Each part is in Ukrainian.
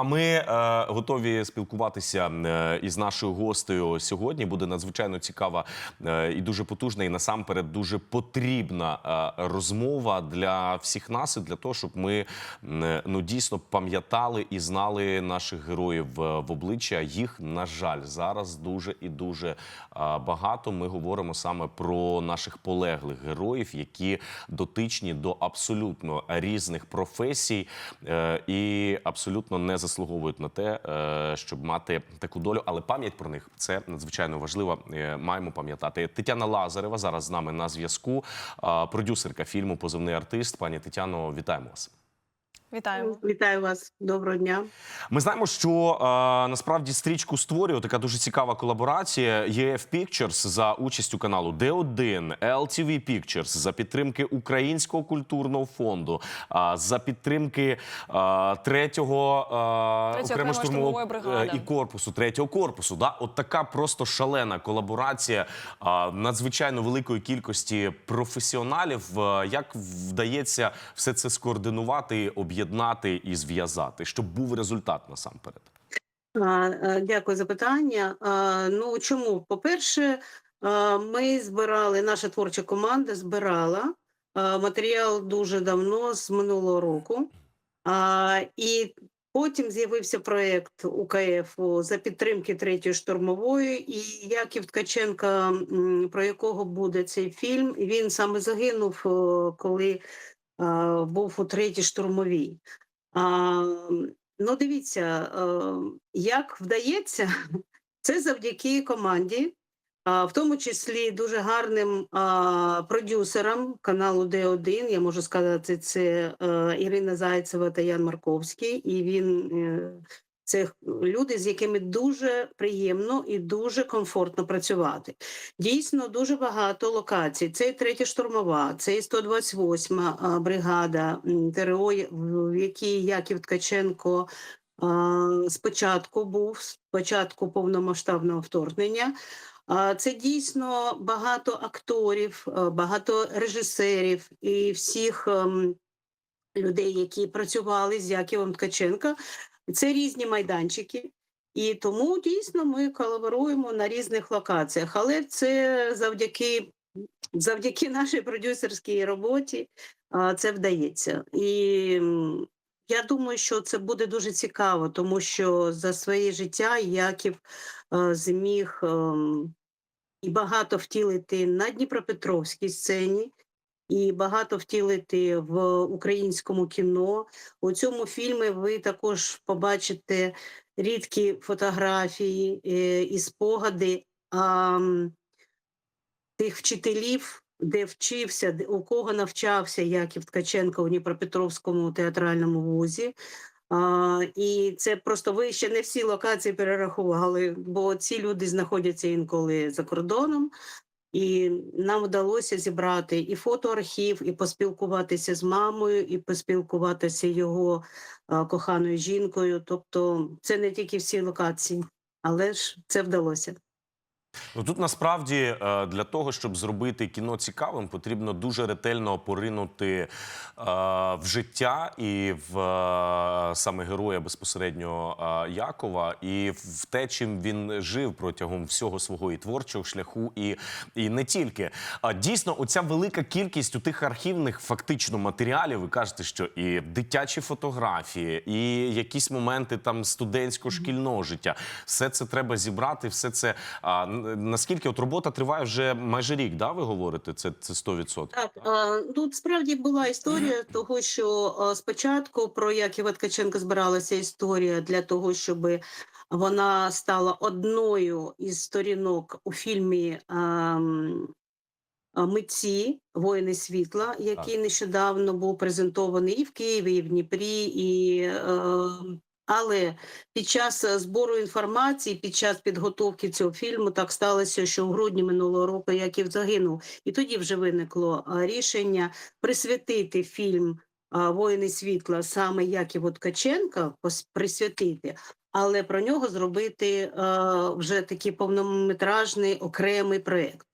А ми е, готові спілкуватися е, із нашою гостею сьогодні. Буде надзвичайно цікава е, і дуже потужна, і насамперед дуже потрібна е, розмова для всіх нас, і для того, щоб ми е, ну дійсно пам'ятали і знали наших героїв е, в обличчя. Їх на жаль зараз дуже і дуже е, багато. Ми говоримо саме про наших полеглих героїв, які дотичні до абсолютно різних професій е, і абсолютно не заслуговують на те, е, щоб мати таку долю. Але пам'ять про них це надзвичайно важливо. Е, Маємо пам'ятати. Тетяна Лазарева зараз з нами на зв'язку. Продюсерка фільму Позивний артист. Пані Тетяно, вітаємо вас. Вітаємо. Вітаю вас, доброго дня. Ми знаємо, що е, насправді стрічку створює така дуже цікава колаборація. EF Pictures за участю каналу Д1, LTV Pictures за підтримки Українського культурного фонду, е, за підтримки е, третього е, окремої штурмової бригади. е, і корпусу, третього корпусу. Да? От така просто шалена колаборація а, надзвичайно великої кількості професіоналів. Е, Як вдається все це скоординувати, об'єднати і зв'язати, щоб був результат насамперед? Е, Дякую за питання. Ну чому? По-перше, ми збирали, наша творча команда збирала матеріал дуже давно, з минулого року. І потім з'явився проєкт УКФ за підтримки третьої штурмової, і Яків Ткаченка, про якого буде цей фільм, він саме загинув, коли був у третій штурмовій. Ну, дивіться, е, як вдається, це завдяки команді, в тому числі дуже гарним продюсерам каналу Д1. Я можу сказати, це е, Ірина Зайцева та Ян Марковський. І він е, це люди, з якими дуже приємно і дуже комфортно працювати. Дійсно, дуже багато локацій. Це і третя штурмова, це і 128 бригада ТРО, в якій Яків Ткаченко спочатку був, спочатку повномасштабного вторгнення. А, Це дійсно багато акторів, багато режисерів і всіх ем, людей, які працювали з Яківом Ткаченка. Це різні майданчики. І тому дійсно ми колаборуємо на різних локаціях. Але це завдяки, завдяки нашій продюсерській роботі це вдається. І я думаю, що це буде дуже цікаво, тому що за своє життя Яків зміг ем, і багато втілити на Дніпропетровській сцені, і багато втілити в українському кіно. У цьому фільмі ви також побачите рідкі фотографії е, і спогади тих вчителів, де вчився, де- у кого навчався Яків Ткаченко у Дніпропетровському театральному вузі. А, і це просто ви ще не всі локації перерахували, бо ці люди знаходяться інколи за кордоном. І нам вдалося зібрати і фотоархів, і поспілкуватися з мамою, і поспілкуватися його а, коханою жінкою. Тобто, це не тільки всі локації, але ж це вдалося. Ну тут насправді е, для того, щоб зробити кіно цікавим, потрібно дуже ретельно поринути е, в життя і в е, саме героя безпосередньо Якова, і в те, чим він жив протягом всього свого і творчого шляху, і, і не тільки. Дійсно, оця велика кількість у тих архівних фактично матеріалів. Ви кажете, що і дитячі фотографії, і якісь моменти там студентсько-шкільного життя. Все це треба зібрати, все це. Наскільки от робота триває вже майже рік, да, ви говорите? Це, це 100%? Так, а, тут справді була історія того, що а, спочатку про Яківа Ткаченка збиралася історія для того, щоб вона стала одною із сторінок у фільмі а, Митці Воїни світла, який нещодавно був презентований і в Києві, і в Дніпрі, і е, але під час е, збору інформації, під час підготовки цього фільму, так сталося, що в грудні минулого року Яків загинув, і тоді вже виникло рішення присвятити фільм Воїни світла саме Яківу Ткаченка, присвятити, але про нього зробити е, вже такий повнометражний окремий проєкт.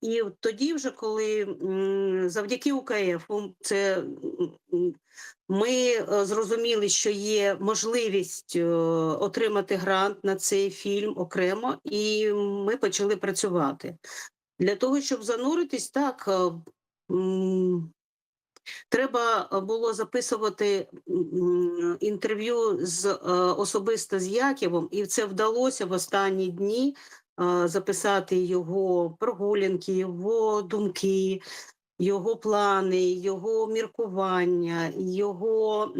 І тоді, вже коли завдяки УКФ, це ми е, зрозуміли, що є можливість е, отримати грант на цей фільм окремо, і ми почали працювати. Для того, щоб зануритись, так е, треба було записувати інтерв'ю з особисто з Яківом, і це вдалося в останні дні записати його прогулянки, його думки, його плани, його міркування, його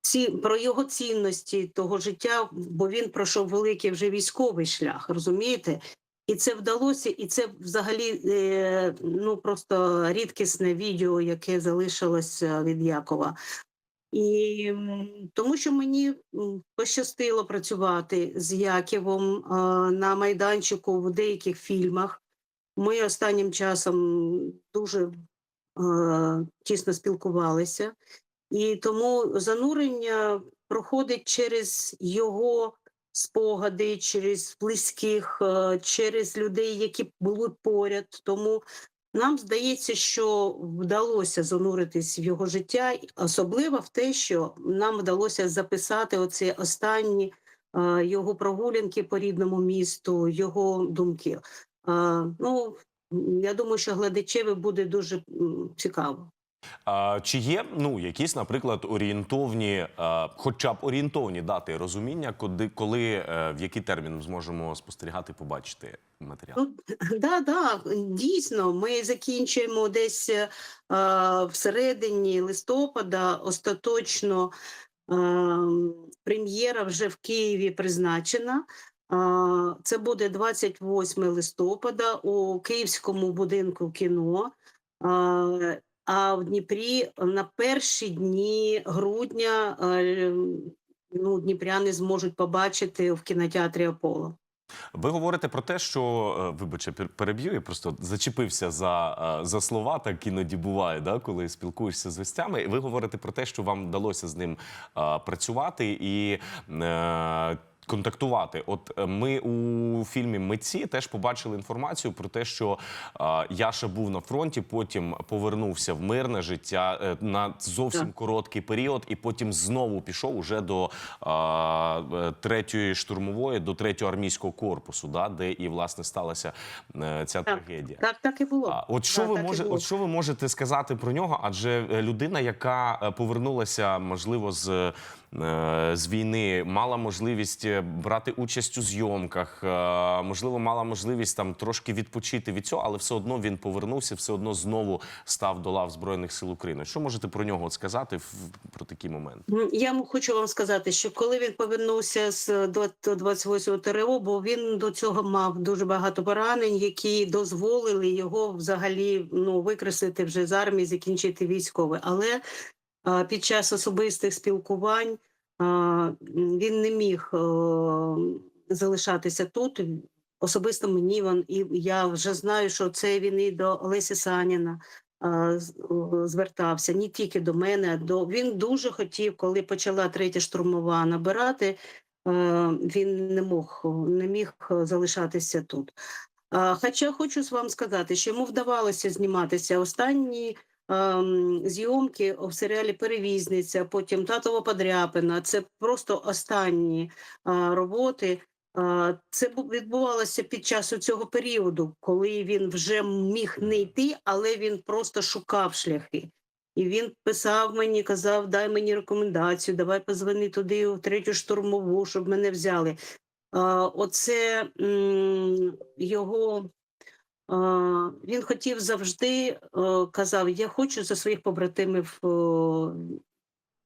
ці про його цінності того життя, бо він пройшов великий вже військовий шлях, розумієте? І це вдалося, і це взагалі е, ну просто рідкісне відео, яке залишилося від Якова. І тому що мені пощастило працювати з Яківом на майданчику в деяких фільмах. Ми останнім часом дуже тісно спілкувалися, і тому занурення проходить через його спогади, через близьких, через людей, які були поряд. Тому нам здається, що вдалося зануритись в його життя, особливо в те, що нам вдалося записати оці останні е, його прогулянки по рідному місту, його думки. Е, ну, я думаю, що глядачеві буде дуже цікаво. А, чи є ну якісь, наприклад, орієнтовні, а, хоча б орієнтовні дати розуміння, коли, коли е, в який термін зможемо спостерігати, побачити матеріал? Ну, да, да, дійсно, ми закінчуємо десь е, всередині листопада. Остаточно е, прем'єра вже в Києві призначена. Це буде 28 листопада у Київському будинку кіно. А, А в Дніпрі на перші дні грудня е, ну, дніпряни зможуть побачити в кінотеатрі Аполло. Ви говорите про те, що е, вибачте, переб'ю, я просто зачепився за, е, за слова, так іноді буває, да, коли спілкуєшся з гостями. Ви говорите про те, що вам вдалося з ним е, працювати і. Е, Контактувати, от е, ми у фільмі Митці теж побачили інформацію про те, що е, Яша був на фронті, потім повернувся в мирне життя е, на зовсім короткий період, і потім знову пішов уже до е, третьої штурмової, до третього армійського корпусу, да, де і власне сталася ця Так. трагедія. Так, так і було. От що ви може, от що ви можете сказати про нього? Адже людина, яка повернулася, можливо, з, з війни, мала можливість е, брати участь у зйомках, е, можливо, мала можливість там трошки відпочити від цього, але все одно він повернувся, все одно знову став до лав збройних сил України. Що можете про нього сказати про такі моменти? Я хочу вам сказати, що коли він повернувся з 28 ТРО, бо він до цього мав дуже багато поранень, які дозволили його взагалі ну, викреслити вже з армії, закінчити військове. Але під час особистих спілкувань він не міг е, залишатися тут. Особисто мені він, і я вже знаю, що це він і до Олесі Саніна о, звертався не тільки до мене, а до він дуже хотів, коли почала третя штурмова набирати. е, Він не мог не міг е, залишатися тут. Хоча хочу вам сказати, що йому вдавалося зніматися останні зйомки в серіалі Перевізниця, потім татова подряпина. Це просто останні роботи. Це відбувалося під час цього періоду, коли він вже міг не йти, але він просто шукав шляхи. І він писав мені, казав: дай мені рекомендацію, давай позвони туди, в третю штурмову, щоб мене взяли. Оце його. Він хотів завжди казав: Я хочу за своїх побратимів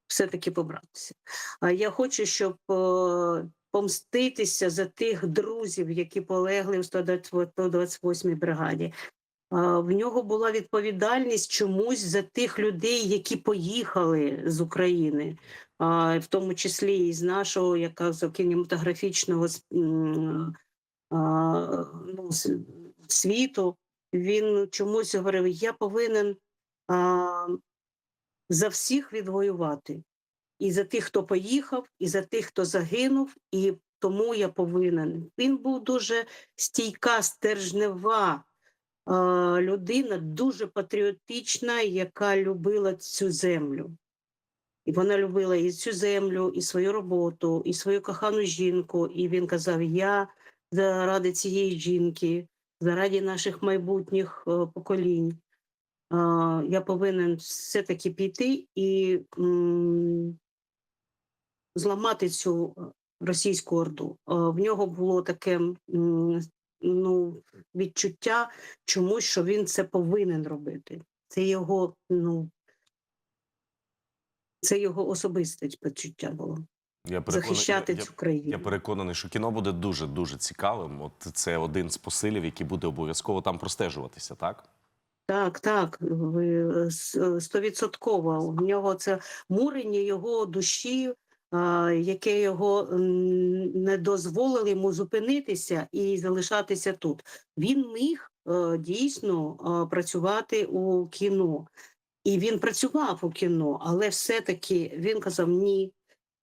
все-таки побратися. А я хочу, щоб помститися за тих друзів, які полегли в 128-й бригаді. В нього була відповідальність чомусь за тих людей, які поїхали з України, в тому числі і з нашого, як казав, кінематографічного ну, світу. Він чомусь говорив: я повинен а, за всіх відвоювати. І за тих, хто поїхав, і за тих, хто загинув, і тому я повинен. Він був дуже стійка, стержнева е, людина, дуже патріотична, яка любила цю землю. І вона любила і цю землю, і свою роботу, і свою кохану жінку. І він казав: Я заради цієї жінки, заради наших майбутніх е, поколінь. Я повинен все-таки піти і зламати цю е, російську орду. Е, В нього було таке ну, відчуття чомусь, що він це повинен робити. Це його, ну, це його особисте почуття було Я переконаний, захищати я, цю країну. я переконаний, що кіно буде дуже дуже цікавим. От це один з посилів, який буде обов'язково там простежуватися, так? Так, так, е, е, стовідсотково. В нього це мурення його душі, яке його не дозволило йому зупинитися і залишатися тут. Він міг е, дійсно працювати у кіно. І він працював у кіно, але все-таки він казав: ні,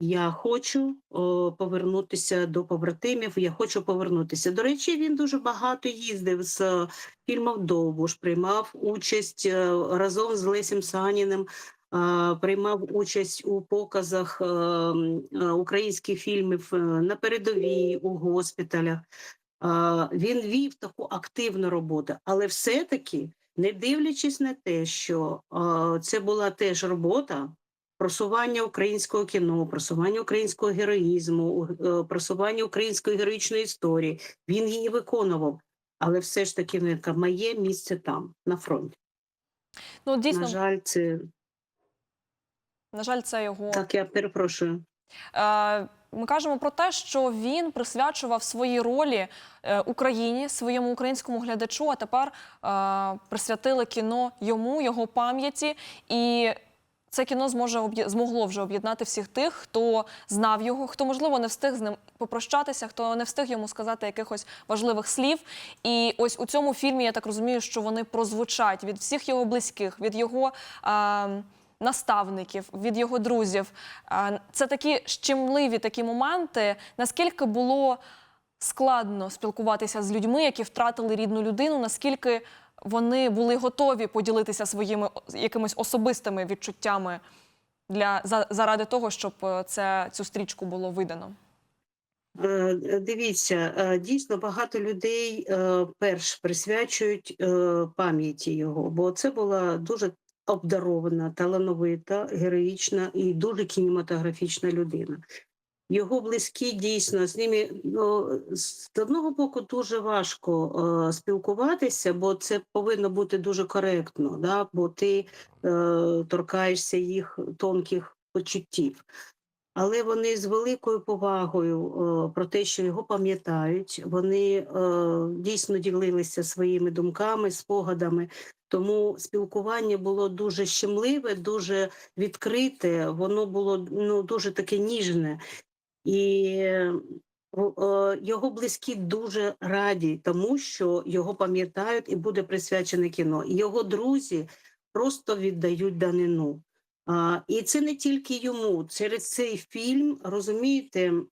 я хочу о, повернутися до побратимів, я хочу повернутися. До речі, він дуже багато їздив з е, фільмом Довбуш, приймав участь е, разом з Лесем Саніним, е, приймав участь у показах е, м, е, українських фільмів на передовій, у госпіталях. Він вів таку активну роботу, але все-таки, не дивлячись на те, що це була теж робота. Просування українського кіно, просування українського героїзму, е, просування української героїчної історії. Він її виконував, але все ж таки він каже, моє місце там, на фронті. Ну, дійсно, На жаль, це на жаль, це його. так. Я перепрошую. Е, Ми кажемо про те, що він присвячував свої ролі е, Україні, своєму українському глядачу. А тепер е, присвятили кіно йому, його пам'яті. І це кіно зможе змогло вже об'єднати всіх тих, хто знав його, хто можливо не встиг з ним попрощатися, хто не встиг йому сказати якихось важливих слів. І ось у цьому фільмі я так розумію, що вони прозвучать від всіх його близьких, від його. Е, наставників, від його друзів. А, Це такі щемливі такі моменти. Наскільки було складно спілкуватися з людьми, які втратили рідну людину, наскільки вони були готові поділитися своїми якимись особистими відчуттями для за, заради того, щоб е, це цю стрічку було видано. Е, Дивіться, е, дійсно багато людей перш присвячують пам'яті його, бо це була дуже обдарована, талановита, героїчна і дуже кінематографічна людина. Його близькі дійсно з ними ну, з одного боку дуже важко е, спілкуватися, бо це повинно бути дуже коректно, да? бо ти е, торкаєшся їх тонких почуттів але вони з великою повагою е, про те, що його пам'ятають. Вони е, дійсно ділилися своїми думками, спогадами. Тому спілкування було дуже щемливе, дуже відкрите. Воно було ну дуже таке ніжне. І е, його близькі дуже раді, тому що його пам'ятають і буде присвячене кіно. Його друзі просто віддають данину. І це не тільки йому. Через цей фільм, розумієте, е,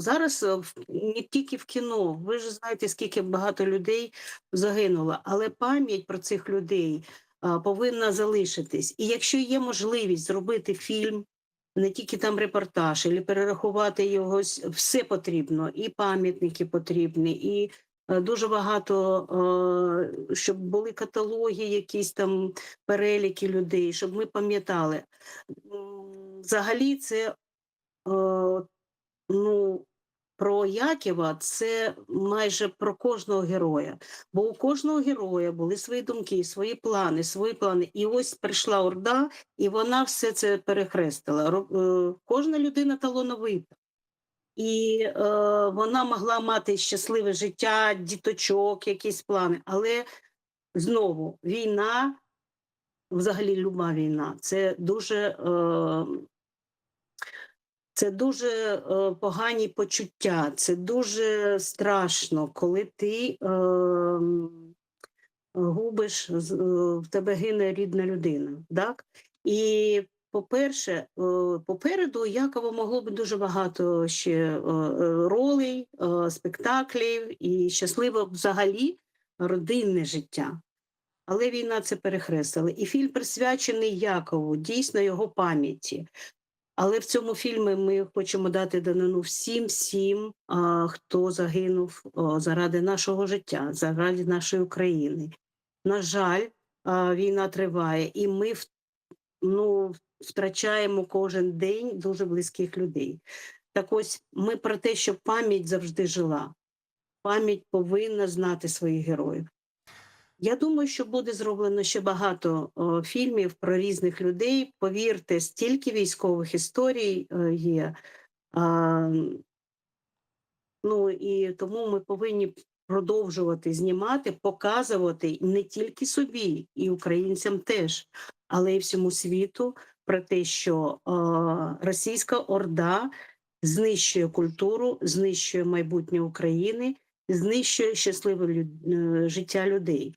зараз е, не тільки в кіно. Ви ж знаєте, скільки багато людей загинуло, але пам'ять про цих людей повинна залишитись. І якщо є можливість зробити фільм, не тільки там репортаж, і перерахувати його, все потрібно, і пам'ятники потрібні, і е, дуже багато, е, щоб були каталоги, якісь там переліки людей, щоб ми пам'ятали. Взагалі, це е, ну, про Яківа це майже про кожного героя. Бо у кожного героя були свої думки, свої плани, свої плани. І ось прийшла Орда, і вона все це перехрестила. Е, Кожна людина талановита. І е, вона могла мати щасливе життя, діточок, якісь плани. Але знову війна, взагалі люба війна, це дуже, е, це дуже е, погані почуття, це дуже страшно, коли ти е, губиш, в тебе гине рідна людина. Так? І по-перше, е, попереду Якова могло бути дуже багато ще е, ролей, спектаклів і щасливо взагалі родинне життя. Але війна це перехрестила. І фільм присвячений Якову, дійсно його пам'яті. Але в цьому фільмі ми хочемо дати данину всім, всім, хто загинув заради нашого життя, заради нашої України. На жаль, війна триває, і ми ну, втрачаємо кожен день дуже близьких людей. Так ось ми про те, що пам'ять завжди жила. Пам'ять повинна знати своїх героїв. Я думаю, що буде зроблено ще багато о, фільмів про різних людей. Повірте, стільки військових історій е, є. А, ну і тому ми повинні продовжувати знімати, показувати не тільки собі, і українцям теж, але й всьому світу про те, що е, російська орда знищує культуру, знищує майбутнє України, знищує щасливе люд- е, життя людей.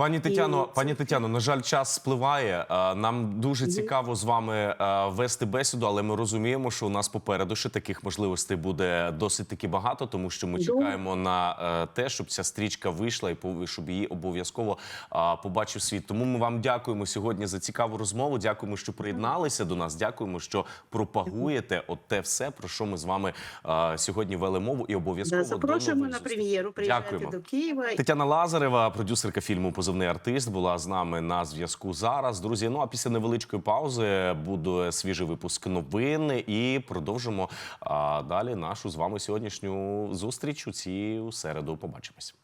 Пані Тетяно, це- пані Тетяно, на жаль, час спливає. Е, Нам дуже цікаво з вами е, вести бесіду, але ми розуміємо, що у нас попереду ще таких можливостей буде досить таки багато, тому що ми чекаємо на е, те, щоб ця стрічка вийшла і щоб її обов'язково побачив світ. Тому ми вам дякуємо сьогодні за цікаву розмову. Дякуємо, що приєдналися до нас. Дякуємо, що пропагуєте от те все, про що ми з вами сьогодні вели мову, і обов'язково Да, запрошуємо на прем'єру. Приїжджайте Дякуємо. до Києва. Тетяна Лазарева, продюсерка фільму Позивний артист, була з нами на зв'язку зараз. Друзі, ну а після невеличкої паузи буде свіжий випуск новин і продовжимо а, далі нашу з вами сьогоднішню зустріч у цій середу. Побачимось.